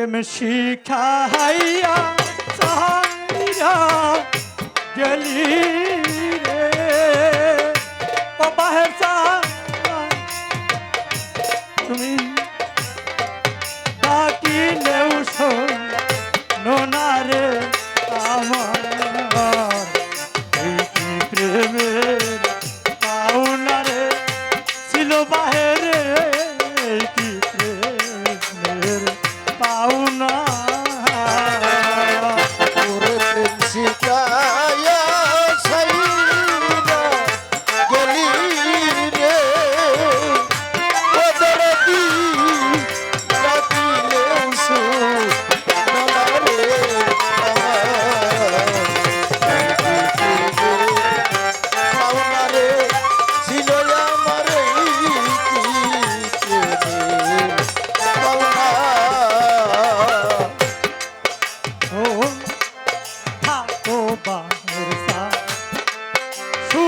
প্রেম শিখাইয়া সাহাইয়া গেলি রে। বাহের তুমি বাকি নেউ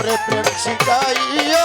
তোরে প্রেম শিখাইয়া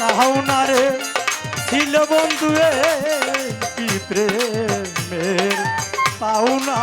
তাহাও না রে। ছিল বন্ধুয়ে কি প্রেমের পাওনা।